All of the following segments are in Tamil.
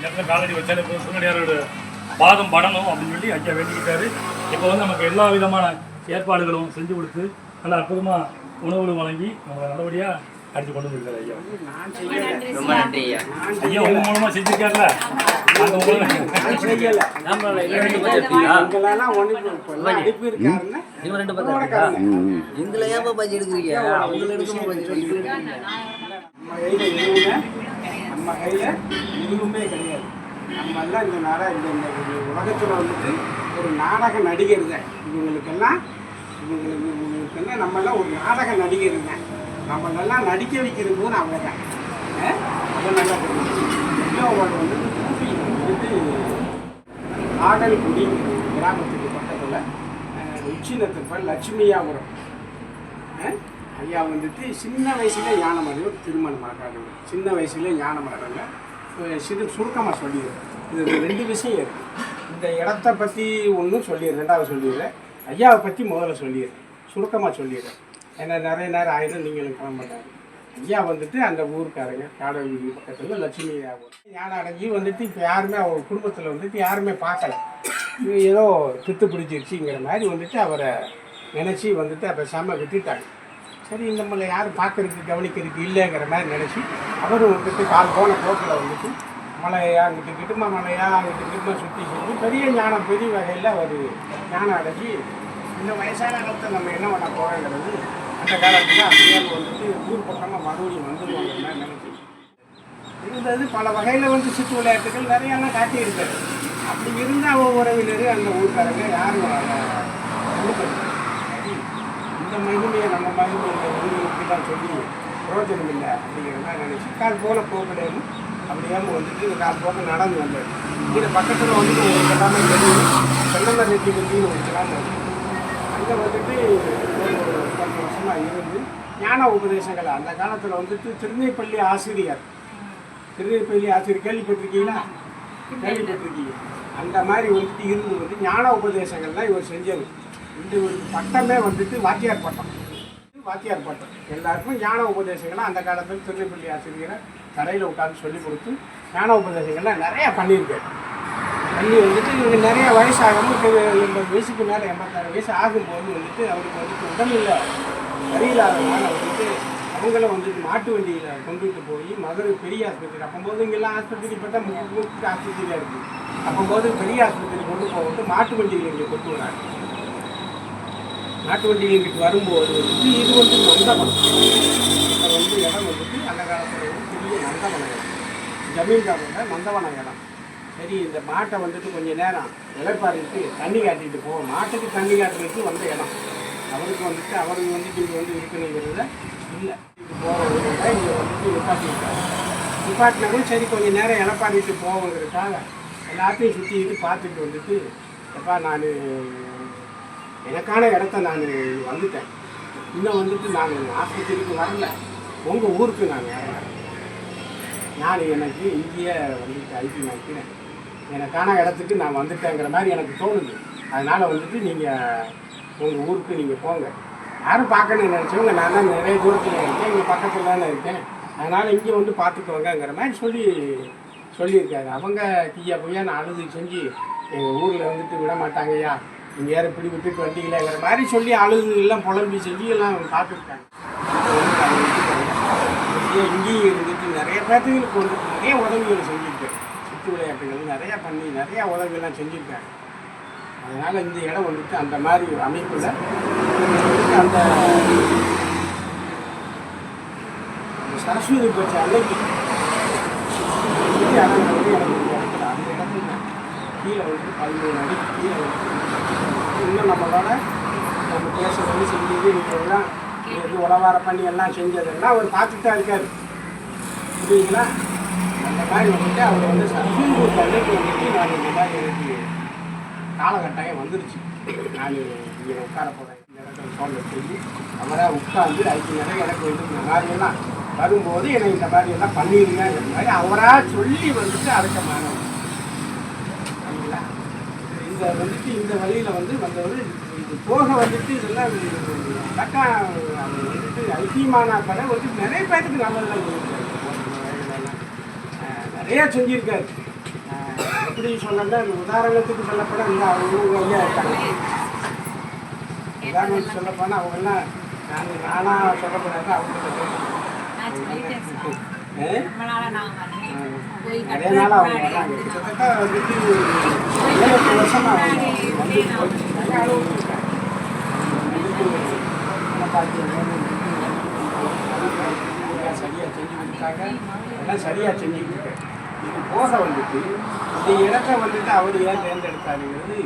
இடத்துல காலடி வச்சாலே போதும். சிவனடியாரோட பாதம் படணும் அப்படின்னு சொல்லி ஐயா வேண்டிக்கிட்டாரு. இப்போ வந்து நமக்கு எல்லா விதமான ஏற்பாடுகளும் செஞ்சு கொடுத்து நல்ல அற்புதமாக உணவுகள் வழங்கி நம்ம நல்லபடியாக அடித்து கொண்டு வந்திருக்காரு ஐயா. ரொம்ப நன்றி ஐயா. ஐயா உங்க மூலமாக செஞ்சிருக்காருல? நீங்க ரெண்டு பேர் எடுத்தீங்களா எங்களை ஏன் பஜ்ஜி எடுக்கிறீங்க அவங்களை எடுக்க பஜ்ஜி நம்ம கையில் எதுவுமே கிடையாது. நம்ம எல்லாம் இந்த நாட இந்த இந்த உலகத்தில் வந்துட்டு ஒரு நாடக நடிகர் தான். இவங்களுக்கெல்லாம் இவங்களுக்கு இவங்களுக்கெல்லாம் நம்மெல்லாம் ஒரு நாடக நடிகர் தான். நம்மளெல்லாம் நடிக்க வைக்கிறது போது அவங்க தான். அதை நல்லா தெரியும் வந்து கூப்பி வந்துட்டு ஆடல்குடி கிராமத்துக்கு பக்கத்தில் உச்சினத்திற்பல் லட்சுமியாபுரம். ஆ? ஐயா வந்துட்டு சின்ன வயசுல ஞானம் மரம் திருமணம் ஆகாது சின்ன வயசுல ஞானம் ஆகிறாங்க சிறு சுருக்கமாக சொல்லிடுறேன். இது ரெண்டு விஷயம் இருக்குது இந்த இடத்த பற்றி ஒன்றும் சொல்லிடுறேன். ரெண்டாவது சொல்லிடுறேன். ஐயாவை பற்றி முதல்ல சொல்லிடுறேன். சுருக்கமாக சொல்லிடுறேன். ஏன்னா நிறைய நேரம் ஆயிரம் நீங்களும் கிளம்பட்டாங்க ஐயா வந்துட்டு அந்த ஊருக்காரங்க காடவீதி பக்கத்தில் லட்சுமி யாபுரம் அடைஞ்சி வந்துட்டு இப்போ யாருமே அவர் குடும்பத்தில் வந்துட்டு யாருமே பார்க்கல. ஏதோ பித்து பிடிச்சிருச்சுங்கிற மாதிரி வந்துட்டு அவரை நினச்சி வந்துட்டு அப்போ செம்ம விட்டுட்டாங்க. சரி நம்மளை யாரும் பார்க்கறதுக்கு கவனிக்கிறதுக்கு இல்லைங்கிற மாதிரி நினச்சி அவரும் வந்துட்டு கால் போன போக்கில் வந்துட்டு மலையா அங்கிட்டு கிட்டுமா மலையா அங்கிட்டு கிட்டுமா சுற்றி சுற்றி பெரிய ஞானம் பெரிய வகையில் ஒரு ஞானம் அடைஞ்சி இந்த வயசான காலத்தில் நம்ம என்ன பண்ண போகிறோங்கிறது அந்த காலத்தில் அப்படியே வந்துட்டு ஊர் பக்கமாக மறுபடியும் வந்துடுவாங்க மாதிரி நினச்சி. இருந்தது பல வகையில் வந்து சுற்று விளையாட்டுகள் நிறையெல்லாம் காட்டியிருக்காரு அப்படி இருந்தால் உறவினர் அந்த ஊர்க்காரங்க யாரும் அதை இந்த மகிமையை நம்ம மகிமை இந்த ஊருக்கு தான் சொல்லி பிரயோஜனம் இல்லை அப்படிங்கிற மாதிரி நினச்சி கால் போல போகலையும் அப்படியாம வந்துட்டு கால் போக நடந்து வந்தார் இது பக்கத்தில் வந்துட்டு உங்களுக்கு எல்லாமே தெரியும். செல்லம ரெட்டி பற்றியும் ஒரு கிராமம் இருக்கு. அங்கே வந்துட்டு ஒரு பத்து வருஷமாக இருந்து ஞான உபதேசங்கள். அந்த காலத்தில் வந்துட்டு திருநெல்வேலி ஆசிரியர். திருநெல்வேலி ஆசிரியர் கேள்விப்பட்டிருக்கீங்களா? கேள்விப்பட்டிருக்கீங்க. அந்த மாதிரி வந்துட்டு இருந்து வந்து ஞான உபதேசங்கள்லாம் இவர் செஞ்சது. இந்த ஒரு பட்டமே வந்துட்டு வாத்தியார் பட்டம். வாத்தியார் பட்டம். எல்லாருக்கும் ஞான உபதேசங்களை அந்த காலத்தில் திருநெல்வேலி ஆசிரியரை கடையில் உட்காந்து சொல்லி கொடுத்து ஞான உபதேசங்கள்லாம் நிறையா பண்ணியிருக்காரு. பண்ணி வந்துட்டு இவங்க நிறைய வயசாகும் எண்பது வயசுக்கு மேலே எண்பத்தாறு வயசு ஆகும்போது வந்துட்டு அவருக்கு வந்துட்டு உடல்நிலை சரியில்லாதனால வந்துட்டு அவங்கள வந்துட்டு மாட்டு வண்டியில் கொண்டுட்டு போய் மதுரை பெரிய ஆஸ்பத்திரி அப்போது இங்கெல்லாம் ஆஸ்பத்திரி பார்த்தா முக்கிய ஆஸ்பத்திரியாக இருக்குது அப்போது பெரிய ஆஸ்பத்திரி கொண்டு போகும்போது மாட்டு வண்டியில் இங்கே கொண்டு வராங்க. மாட்டு வண்டியில் இங்கிட்டு வரும்போது வந்துட்டு இது வந்து நந்தவனம் இப்போ வந்து இடம் வந்துட்டு அந்த காலத்தில் வந்து பெரிய நந்தவனம் இடம் ஜமீன்தாரோட நந்தவனம் இடம். சரி இந்த மாட்டை வந்துட்டு கொஞ்சம் நேரம் இலைப்பாரிட்டு தண்ணி காட்டிட்டு போவோம். மாட்டுக்கு தண்ணி காட்டுறதுக்கு வந்த இடம். அவருக்கு வந்துட்டு அவருக்கு வந்துட்டு இங்கே வந்து இருக்கணுங்கிறத இல்லை. இது போகிறவங்க இங்கே வந்துட்டு நிப்பாட்டிருக்காங்க நிப்பாட்டினாலும் சரி கொஞ்சம் நேரம் இழப்பாடிட்டு போவோங்கிறதுக்காக எல்லாத்தையும் சுற்றிக்கிட்டு பார்த்துட்டு வந்துட்டு எப்பா நான் எனக்கான இடத்த நான் வந்துட்டேன். இன்னும் வந்துட்டு நான் ஆஸ்பத்திரிக்கு வரல. உங்கள் ஊருக்கு நான் வரல நான் எனக்கு இங்கேயே வந்துட்டு ஐடி நினைக்கிறேன் எனக்கான இடத்துக்கு நான் வந்துட்டேங்கிற மாதிரி எனக்கு தோணுது. அதனால் வந்துட்டு நீங்கள் உங்கள் ஊருக்கு நீங்கள் போங்க. யாரும் பார்க்கணும்னு நினச்சவங்க நான் தான் நிறைய தூரத்தில் இருக்கேன். இங்கே பக்கத்தில் தானே இருக்கேன். அதனால் இங்கே வந்து பார்த்துக்கோங்கங்கிற மாதிரி சொல்லி சொல்லியிருக்காரு. அவங்க தீயா பொய்யா நான் அழுது செஞ்சு எங்கள் ஊரில் வந்துட்டு விட மாட்டாங்கய்யா. நீங்கள் யாரும் இப்படி விட்டுட்டு வந்தீங்களேங்கிற மாதிரி சொல்லி அழுது புலம்பி சொல்லி எல்லாம் பார்த்துருக்காங்க இங்கே இங்கேயும் இருந்துட்டு நிறைய பேர்த்துகளுக்கு வந்து நிறைய உதவிகளை செஞ்சுருக்கேன் சுற்று விளையாட்டுகள் நிறையா பண்ணி நிறையா உதவிகள்லாம் செஞ்சுருக்காங்க. அதனால் இந்த இடம் வந்துட்டு அந்த மாதிரி ஒரு அமைப்பில் அந்த அந்த சரஸ்வதி பட்ச அன்னைக்கு பெரிய அணை வந்து எனக்கு இந்த இடத்துல அந்த இடத்துல கீழே வந்து பதிமூணு அடி கீழே வந்து இன்னும் நம்மளோட நம்ம பேசுறது செஞ்சது இதெல்லாம் விவகாரம் பண்ணி எல்லாம் செஞ்சதெல்லாம் அவர் பார்த்துட்டு தான் இருக்கார். புரியுங்களா அந்த மாதிரி வந்துட்டு அவர் வந்து சர்வீஸ் அன்னைக்கு வந்துட்டு நான் இந்த மாதிரி எனக்கு காலகட்டாயம் வந்துருச்சு. நான் இங்கே உட்கார போகிறேன் இந்த இடத்துல ஃபோனில் சொல்லி அவராக உட்காந்து ஐந்து நிறைய எனக்கு வந்து இந்த மாதிரியெல்லாம் வரும்போது என்னை இந்த மாதிரி எல்லாம் இந்த மாதிரி அவராக சொல்லி வந்துட்டு அடக்கமான இந்த வந்துட்டு இந்த வழியில் வந்து வந்தவர் இது போக வந்துட்டு இதெல்லாம் அக்கா வந்துட்டு ஐக்கியமான கடை வந்துட்டு நிறைய பேருக்கு நல்லதெல்லாம் நிறையா செஞ்சுருக்காரு நிறைய எப்படி சொல்லல உதாரணத்துக்கு சொல்லப்பட இந்த அவங்க ஐயா இருக்காங்க. உதாரணத்துக்கு சொல்லப்போனால் அவங்கெல்லாம் நான் நானாக சொல்லப்படாது அவங்க நிறைய நாள் அவங்க வராங்க கிட்டத்தட்ட வந்துட்டு ஏழு எட்டு வருஷமா அவங்க வந்து போயிட்டு அளவுக்கு இருக்காங்க எல்லாம் சரியா செஞ்சு கொடுத்தாங்க. எல்லாம் சரியா செஞ்சுட்டு இருக்காங்க இது போக வந்துட்டு இந்த இடத்த வந்துட்டு அவர் ஏன் தேர்ந்தெடுத்தாருங்கிறது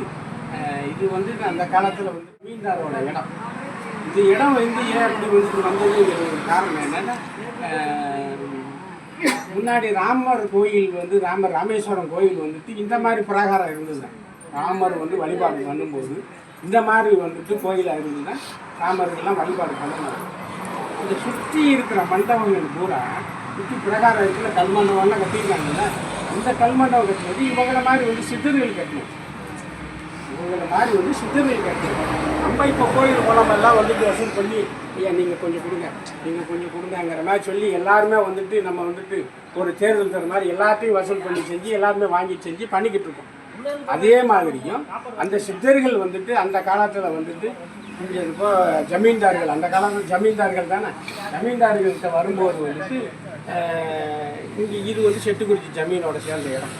இது வந்துட்டு அந்த காலத்தில் வந்து மீன்தாரோட இடம். இந்த இடம் வந்து ஏன் அப்படி வந்துட்டு வந்ததுங்கிறது காரணம் என்னன்னா முன்னாடி ராமர் கோயில் வந்து ராமர் ராமேஸ்வரம் கோயில் வந்துட்டு இந்த மாதிரி பிரகாரம் இருந்தது ராமர் வந்து வழிபாடு பண்ணும்போது இந்த மாதிரி வந்துட்டு கோயிலாக இருந்ததுன்னா ராமருக்கெல்லாம் வழிபாடு பண்ணணும் அந்த சுற்றி இருக்கிற மண்டபங்கள் பூரா சுற்றி பிரகாரம் இருக்கிற கல்மண்டபம்லாம் கட்டியிருக்காங்கல்ல அந்த கல்மண்டபம் கட்டினது இவங்கள மாதிரி வந்து சித்தர்கள் கட்டணும் உங்களை மாதிரி வந்து சித்தர்கள் கிடைக்கும் நம்ம இப்போ கோயில் குளமெல்லாம் வந்துட்டு வசூல் பண்ணி ஐயா நீங்கள் கொஞ்சம் கொடுங்க நீங்கள் கொஞ்சம் கொடுங்கங்கிற மாதிரி சொல்லி எல்லாருமே வந்துட்டு நம்ம வந்துட்டு ஒரு தேர்தல் தர மாதிரி எல்லாத்தையும் வசூல் பண்ணி செஞ்சு எல்லாருமே வாங்கி செஞ்சு பண்ணிக்கிட்டு இருக்கோம். அதே மாதிரியும் அந்த சித்தர்கள் வந்துட்டு அந்த காலத்தில் வந்துட்டு இங்கே இப்போ ஜமீன்தார்கள் அந்த காலத்தில் ஜமீன்தார்கள் தானே? ஜமீன்தார்கள்கிட்ட வரும்போது வந்துட்டு இங்கே இது வந்து செட்டுக்குறிச்சி ஜமீனோட சேர்ந்த இடம்.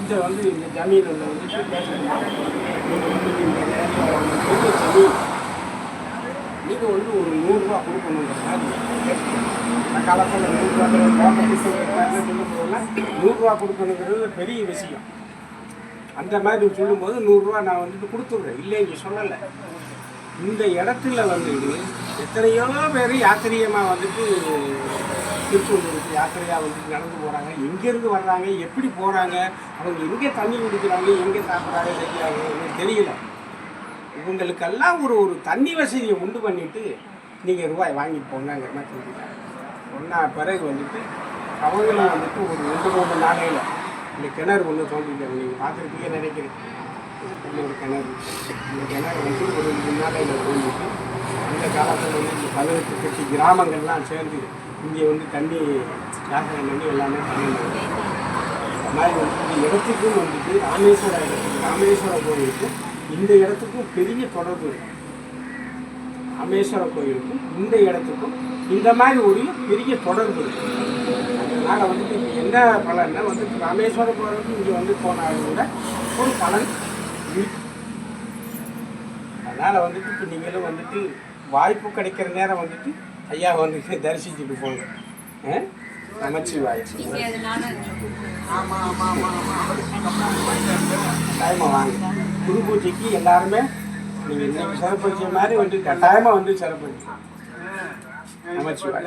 இதை வந்து இந்த ஜமீனில் வந்துட்டு நீங்கள் பெரிய ஜமீன் நீங்கள் வந்து ஒரு நூறுரூவா கொடுக்கணுங்க சார் காலத்தில் நூறுரூவா நூறுரூவா கொடுக்கணுங்கிறது பெரிய விஷயம். அந்த மாதிரி சொல்லும்போது நூறுரூவா நான் வந்துட்டு கொடுத்துட்றேன். இல்லை இங்கே சொல்லலை. இந்த இடத்துல வந்து எத்தனையோ பேர் யாத்திரியமாக வந்துட்டு திருச்செந்தூருக்கு யாத்திரையாக வந்துட்டு நடந்து போகிறாங்க எங்கேருந்து வர்றாங்க? எப்படி போகிறாங்க அவங்க எங்கே தண்ணி குடிக்கிறாங்க? எங்கே சாப்பிட்றாங்க? செய்கிறாங்க தெரியல. இவங்களுக்கெல்லாம் ஒரு ஒரு தண்ணி வசதியை உண்டு பண்ணிவிட்டு நீங்கள் ரூபாய் வாங்கி போனாங்க மாதிரி சொல்லிட்டாங்க ஒன்றா பிறகு வந்துட்டு அவங்களும் வந்துட்டு ஒரு ரெண்டு மூணு நாளையில் இந்த கிணறு ஒன்று தோண்டிட்டாங்க நீங்கள் பார்த்துருக்கீங்க நினைக்கிறேன். ஒரு கிணறு. இந்த கிணறு வந்து ஒரு ரெண்டு நாளையில் தோண்டிட்டு அந்த காலத்தில் வந்து இந்த பதினெட்டு கட்சி கிராமங்கள்லாம் சேர்ந்து இங்கே வந்து தண்ணி யாத்திரை பண்ணி எல்லாமே பண்ணிடுவாங்க இந்த மாதிரி வந்து இந்த இடத்துக்கும் வந்துட்டு ராமேஸ்வரம் இடத்துக்கு ராமேஸ்வரம் கோயிலுக்கும் இந்த இடத்துக்கும் பெரிய தொடர்பு இருக்கு. கோயிலுக்கும் இந்த இடத்துக்கும் இந்த மாதிரி ஒரு பெரிய தொடர்பு அதனால் வந்துட்டு இப்போ என்ன பலன்னா வந்துட்டு ராமேஸ்வரம் கோயிலுக்கு இங்கே வந்து போனாலும் கூட ஒரு பலன் இருக்கு. அதனால் வந்துட்டு இப்போ நீங்களும் வந்துட்டு வாய்ப்பு கிடைக்கிற நேரம் வந்துட்டு ஐயா வந்துட்டு தரிசிச்சுட்டு ஆ? நமச்சிவாய கட்டாயமாக வாங்க. குரு பூஜைக்கு எல்லாருமே நீங்கள் இன்னைக்கு சிறப்பு மாதிரி வந்து கட்டாயமாக வந்து சிறப்பு நமச்சிவாய